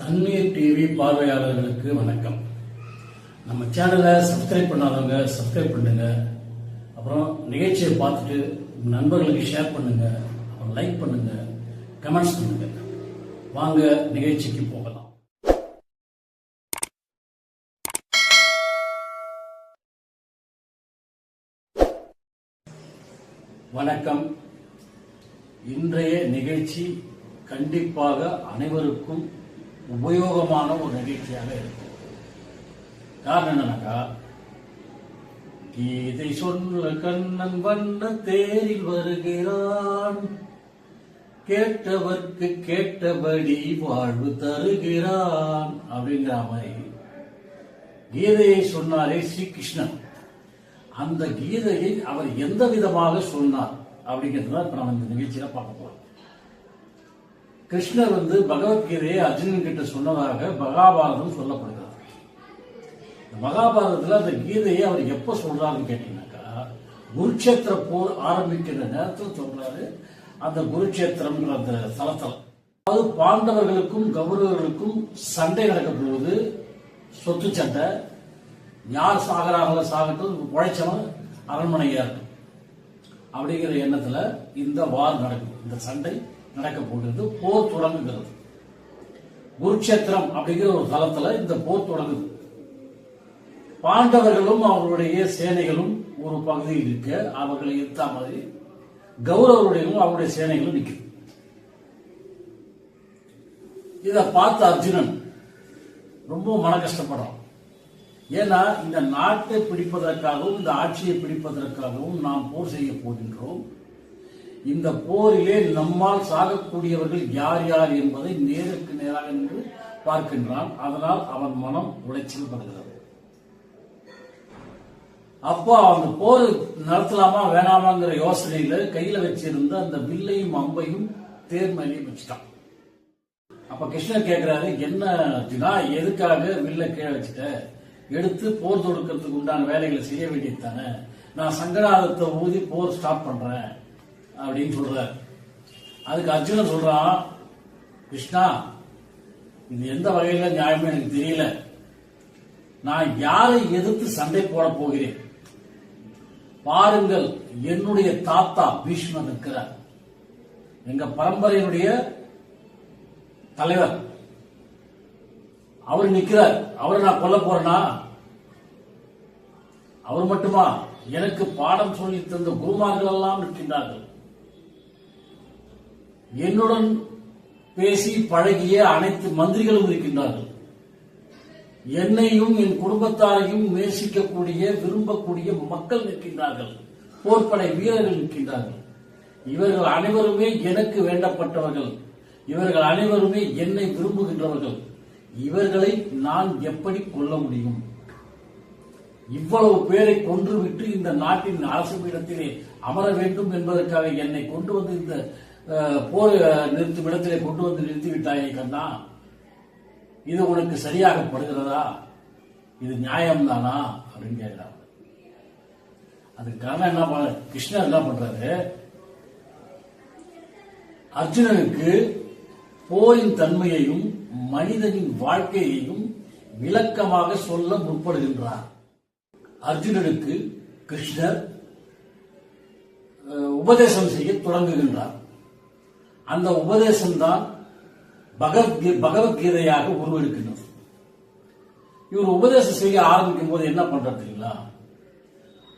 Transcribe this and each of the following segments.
தண்ணீர் டிவி பார்வையாளர்களுக்கு வணக்கம். நம்ம சேனலை சப்ஸ்கிரைப் பண்ணாதவங்க சப்ஸ்கிரைப் பண்ணுங்க. அப்புறம் நிகழ்ச்சியை பார்த்துட்டு நண்பர்களுக்கு ஷேர் பண்ணுங்க. அப்புறம் லைக் பண்ணுங்க. கமெண்ட்ஸ் பண்ணுங்க. வாங்க நிகழ்ச்சிக்கு போகலாம். வணக்கம். இன்றைய நிகழ்ச்சி கண்டிப்பாக அனைவருக்கும் உபயோகமான ஒரு நிகழ்ச்சியாக இருக்கும் காரணம் என்னன்னாக்கா கீதை சொல்ல கண்ணன் வண்ண தேரில் வருகிறான். கேட்டவர்க்கு கேட்டபடி வாழ்வு தருகிறான் அப்படிங்கிற மாதிரி கீதையை சொன்னாரே ஸ்ரீகிருஷ்ணன். அந்த கீதையை அவர் எந்த விதமாக சொன்னார் அப்படிங்கிறது தான் இப்ப நம்ம இந்த நிகழ்ச்சியில பார்க்க போறோம். கிருஷ்ணர் வந்து பகவத்கீதையை அர்ஜுனன் கிட்ட சொன்னதாக மகாபாரதம் சொல்லப்படுகிறது. இந்த அந்த கீதையை அவர் எப்ப சொல்றாருன்னு கேட்டீங்கன்னாக்கா குருட்சேத்திர போர் ஆரம்பிக்கிற நேரத்தில் சொல்றாரு. அந்த குருட்சேத்திரம்ங்கிற அந்த தலத்தலம். அதாவது பாண்டவர்களுக்கும் கௌரவர்களுக்கும் சண்டை நடக்க போகுது சொத்து சண்டை யார் சாகராகல சாகட்டும் உழைச்சவன் அரண்மனையா இருக்கும் அப்படிங்கிற எண்ணத்துல இந்த வார் நடக்கும் இந்த சண்டை நடக்க போகிறது போர் தொடங்குகிறது. குருட்சேத்திரம் அப்படிங்கிற ஒரு தளத்துல இந்த போர் தொடங்குது. பாண்டவர்களும் அவர்களுடைய சேனைகளும் ஒரு பகுதியில் இருக்க அவர்களை எத்தா மாதிரி கௌரவருடையும் அவருடைய சேனைகளும் நிற்குது இதை பார்த்த அர்ஜுனன் ரொம்ப மன கஷ்டப்படுறான் ஏன்னா இந்த நாட்டை பிடிப்பதற்காகவும் இந்த ஆட்சியை பிடிப்பதற்காகவும் நாம் போர் செய்ய போகின்றோம். இந்த போரிலே நம்மால் சாகக்கூடியவர்கள் யார் யார் என்பதை நேருக்கு நேராக என்று பார்க்கின்றான். அதனால் அவன் மனம் உளைச்சல் படுகிறது அப்போ அந்த போர் நடத்தலாமா வேணாமாங்கிற யோசனையில கையில வச்சிருந்த அந்த வில்லையும் அம்பையும் தேர் வச்சுட்டான். அப்ப கிருஷ்ணர் கேட்கிறாரு என்ன அர்ஜுனா எதுக்காக வில்ல கீழே வச்சுட்ட? எடுத்து போர் தொடுக்கிறதுக்கு உண்டான வேலைகளை செய்ய வேண்டியது தானே. நான் சங்கராதத்தை ஊதி போர் ஸ்டாப் பண்றேன். அப்படின்னு சொல்றாரு. அதுக்கு அர்ஜுனன் சொல்றான் கிருஷ்ணா இது எந்த வகையில நியாயமே எனக்கு தெரியல. நான் யாரை எதிர்த்து சண்டை போட போகிறேன்? பாருங்கள் என்னுடைய தாத்தா பீஷ்மர் இருக்கிறார். எங்க பரம்பரையினுடைய தலைவர். அவர் நிக்கிறார். அவரை நான் கொல்ல போறேனா? அவர் மட்டுமா? எனக்கு பாடம் சொல்லி தந்த குருமார்கள் எல்லாம் நிற்கின்றார்கள். என்னுடன் பேசி பழகிய அனைத்து மந்திரிகளும் இருக்கின்றார்கள். என்னையும் என் குடும்பத்தாரையும் நேசிக்கக்கூடிய விரும்பக்கூடிய மக்கள் நிற்கின்றார்கள். போர்ப்படை வீரர்கள் நிற்கின்றார்கள். இவர்கள் அனைவருமே எனக்கு வேண்டப்பட்டவர்கள். இவர்கள் அனைவருமே என்னை விரும்புகின்றவர்கள். இவர்களை நான் எப்படி கொல்ல முடியும்? இவ்வளவு பேரை கொன்றுவிட்டு இந்த நாட்டின் அரசு பீடத்திலே அமர வேண்டும் என்பதற்காக என்னை கொண்டு வந்து இந்த போர் நிறுத்தும் இடத்திலே கொண்டு வந்து நிறுத்திவிட்டாயே கண்ணா. இது உனக்கு சரியாக படுகிறதா இது நியாயம் தானா அப்படின்னு கேட்கிறார் அதுக்கு காரணம் என்ன பண்ண கிருஷ்ணர் என்ன பண்றாரு? அர்ஜுனனுக்கு போரின் தன்மையையும் மனிதனின் வாழ்க்கையையும் விளக்கமாக சொல்ல முற்படுகின்றார். அர்ஜுனனுக்கு கிருஷ்ணர் உபதேசம் செய்ய தொடங்குகின்றார். அந்த உபதேசம் தான் பகவத்கீ- பகவத்கீதையாக உருவெடுக்கின்றது. இவர் உபதேசம் செய்ய ஆரம்பிக்கும் போது என்ன பண்றதுங்களா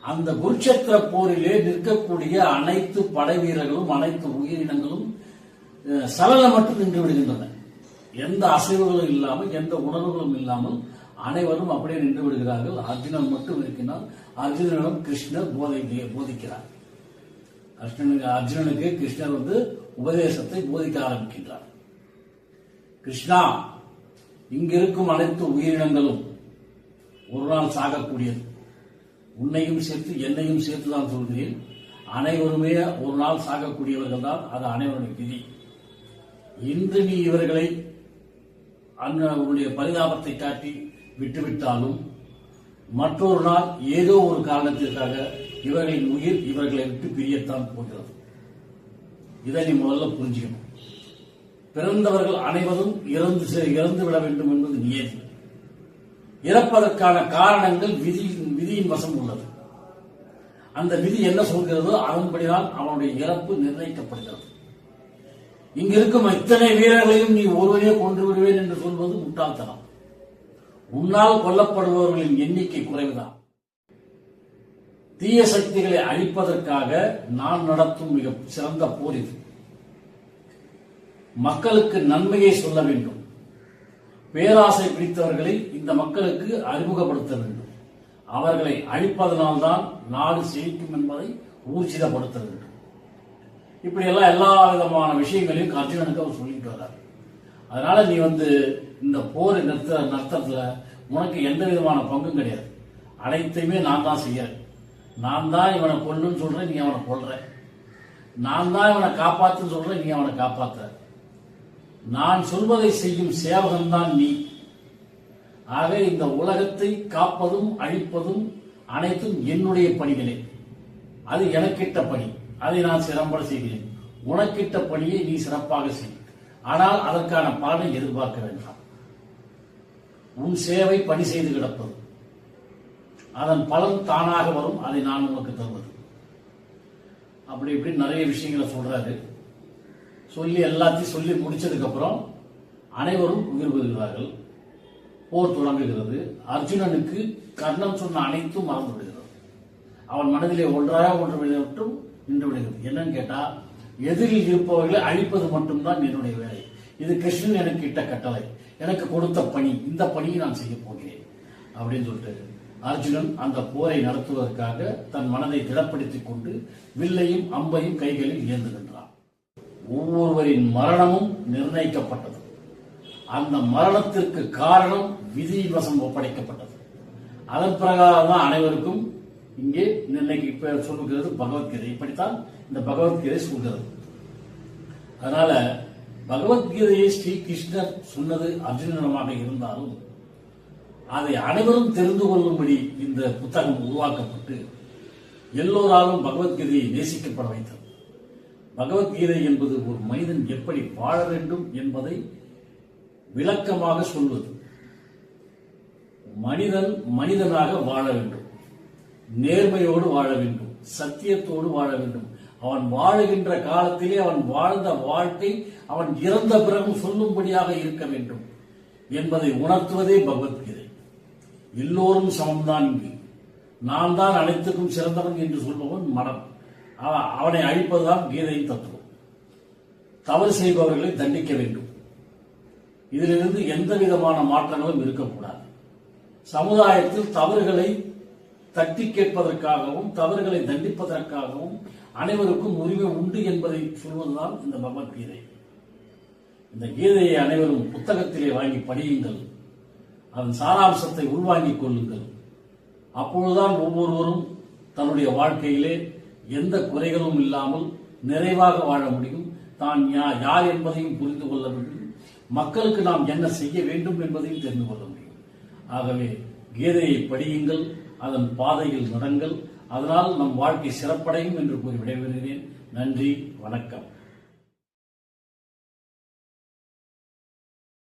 அந்த குருட்சேத்திர போரிலே நிற்கக்கூடிய அனைத்து படை வீரர்களும் அனைத்து உயிரினங்களும் சலனம் சலனமற்று நின்று விடுகின்றன. எந்த அசைவுகளும் இல்லாமல் எந்த உணர்வுகளும் இல்லாமல் அனைவரும் அப்படியே நின்று விடுகிறார்கள். அர்ஜுனன் மட்டும் இருக்கினால் அர்ஜுனனிடம் கிருஷ்ணர் போதை போதிக்கிறார். அர்ஜுனனுக்கு அர்ஜுனனுக்கு கிருஷ்ணர் வந்து உபதேசத்தை போதிக்க ஆரம்பிக்கின்றார். கிருஷ்ணா இங்கிருக்கும் அனைத்து உயிரினங்களும் ஒரு நாள் சாகக்கூடியது. உன்னையும் சேர்த்து என்னையும் சேர்த்து தான் சொல்கிறேன். அனைவருமே ஒரு நாள் சாகக்கூடியவர்கள் தான் அது அனைவருடைய விதி. இன்று நீ இவர்களை உன்னுடைய பரிதாபத்தை காட்டி விட்டுவிட்டாலும் மற்றொரு நாள் ஏதோ ஒரு காரணத்திற்காக இவர்களின் உயிர் இவர்களை விட்டு பிரியத்தான் போகிறது. இதை நீ முதல்ல புரிஞ்சுக்கணும். பிறந்தவர்கள் அனைவரும் இறந்து இறந்து விட வேண்டும் என்பது நியதி. இறப்பதற்கான காரணங்கள் விதி விதியின் வசம் உள்ளது. அந்த விதி என்ன சொல்கிறதோ அதன்படிதான் அவனுடைய இறப்பு நிர்ணயிக்கப்படுகிறது. இங்க இருக்கும் இத்தனை வீரர்களையும் நீ ஒருவனே கொன்று விடுவேன் என்று சொல்வது முட்டாள்தனம். உன்னால் கொல்லப்படுபவர்களின் எண்ணிக்கை குறைவுதான். தீய சக்திகளை அழிப்பதற்காக நான் நடத்தும் மிக சிறந்த போர் இது. மக்களுக்கு நன்மையை சொல்ல வேண்டும். பேராசை பிடித்தவர்களை இந்த மக்களுக்கு அறிமுகப்படுத்த வேண்டும். அவர்களை அழிப்பதனால்தான் நாடு செழிக்கும் என்பதை ஊர்ஜிதப்படுத்த வேண்டும். இப்படி எல்லாம் எல்லா விதமான விஷயங்களையும் அர்ஜுனனுக்கு அவர் சொல்லிட்டு வர்றார். அதனால நீ வந்து இந்த போரை நிறுத்த நடத்துறதுல உனக்கு எந்த விதமான பங்கும் கிடையாது. அனைத்தையுமே நான் தான் செய்யறேன். நான் தான் இவனை கொல்லுன்னு சொல்கிறேன் நீ அவனை கொல்ற. நான் தான் இவனை காப்பாத்துன்னு சொல்கிறேன் நீ அவனை காப்பாற்ற நான் சொல்வதை செய்யும் சேவகன்தான் நீ. ஆக இந்த உலகத்தை காப்பதும் அழிப்பதும் அனைத்தும் என்னுடைய பணிகளே. அது எனக்கிட்ட பணி. அதை நான் சிறம்பட செய்கிறேன். உனக்கிட்ட பணியை நீ சிறப்பாக செய். ஆனால் அதற்கான பலனை எதிர்பார்க்க வேண்டாம். உன் சேவை பணி செய்து கிடப்பது. அதன் பலன் தானாக வரும். அதை நான் உனக்கு தருவது. அப்படி இப்படி நிறைய விஷயங்களை சொல்றாரு. சொல்லி எல்லாத்தையும் சொல்லி முடிச்சதுக்கு அப்புறம் அனைவரும் உயிர் பெறுகிறார்கள் போர் தொடங்குகிறது. அர்ஜுனனுக்கு கர்ணன் சொன்ன அனைத்தும் மறந்து விடுகிறது. அவன் மனதிலே ஒன்றாக ஒன்று விட்டு நின்று விடுகிறது. என்னன்னு கேட்டா எதிரில் இருப்பவர்களை அழிப்பது மட்டும்தான் என்னுடைய வேலை. இது கிருஷ்ணன் எனக்கு இட்ட கட்டளை. எனக்கு கொடுத்த பணி. இந்த பணியை நான் செய்ய போகிறேன். அப்படின்னு சொல்லிட்டு அர்ஜுனன் அந்த போரை நடத்துவதற்காக தன் மனதை திடப்படுத்திக் கொண்டு வில்லையும் அம்பையும் கைகளில் ஏந்துகின்றான் ஒவ்வொருவரின் மரணமும் நிர்ணயிக்கப்பட்டது. அந்த மரணத்திற்கு காரணம் விதிவசம் ஒப்படைக்கப்பட்டது. அதன் பிரகாரம் தான் அனைவருக்கும் இங்கே நிர்ணயிக்க சொல்லுகிறது பகவத்கீதை. இப்படித்தான் இந்த பகவத்கீதை சொல்கிறது. அதனால பகவத்கீதையை ஸ்ரீ கிருஷ்ணர் சொன்னது அர்ஜுனனமாக இருந்தாலும் அதை அனைவரும் தெரிந்து கொள்ளும்படி இந்த புத்தகம் உருவாக்கப்பட்டு எல்லோராலும் பகவத்கீதையை நேசிக்கப்பட வைத்தது. பகவத்கீதை என்பது ஒரு மனிதன் எப்படி வாழ வேண்டும் என்பதை விளக்கமாக சொல்வது. மனிதன் மனிதனாக வாழ வேண்டும். நேர்மையோடு வாழ வேண்டும். சத்தியத்தோடு வாழ வேண்டும். அவன் வாழுகின்ற காலத்திலே அவன் வாழ்ந்த வாழ்க்கை அவன் இறந்த பிறகு சொல்லும்படியாக இருக்க வேண்டும் என்பதை உணர்த்துவதே பகவத்கீதை. எல்லோரும் சமம்தான் இங்கு. நான் தான் அனைத்துக்கும் சிறந்தவன் என்று சொல்பவன் மனம். அவ- அவனை அழிப்பதுதான் கீதையின் தத்துவம். தவறு செய்பவர்களை தண்டிக்க வேண்டும். இதிலிருந்து எந்த விதமான மாற்றங்களும் இருக்கக்கூடாது. சமுதாயத்தில் தவறுகளை தட்டி கேட்பதற்காகவும் தவறுகளை தண்டிப்பதற்காகவும் அனைவருக்கும் உரிமை உண்டு என்பதை சொல்வதுதான் இந்த பகவத்கீதை இந்த கீதையை அனைவரும் புத்தகத்திலே வாங்கி படியுங்கள். அதன் சாராம்சத்தை உள்வாங்கிக் கொள்ளுங்கள். அப்பொழுதுதான் ஒவ்வொருவரும் தன்னுடைய வாழ்க்கையிலே எந்த குறைகளும் இல்லாமல் நிறைவாக வாழ முடியும். தான் யா- யார் என்பதையும் புரிந்து கொள்ள முடியும் மக்களுக்கு நாம் என்ன செய்ய வேண்டும் என்பதையும் தெரிந்து கொள்ள முடியும். ஆகவே கீதையை படியுங்கள் அதன் பாதையில் நடங்கள். அதனால் நம் வாழ்க்கை சிறப்படையும் என்று கூறி விடைபெறுகிறேன். நன்றி வணக்கம்.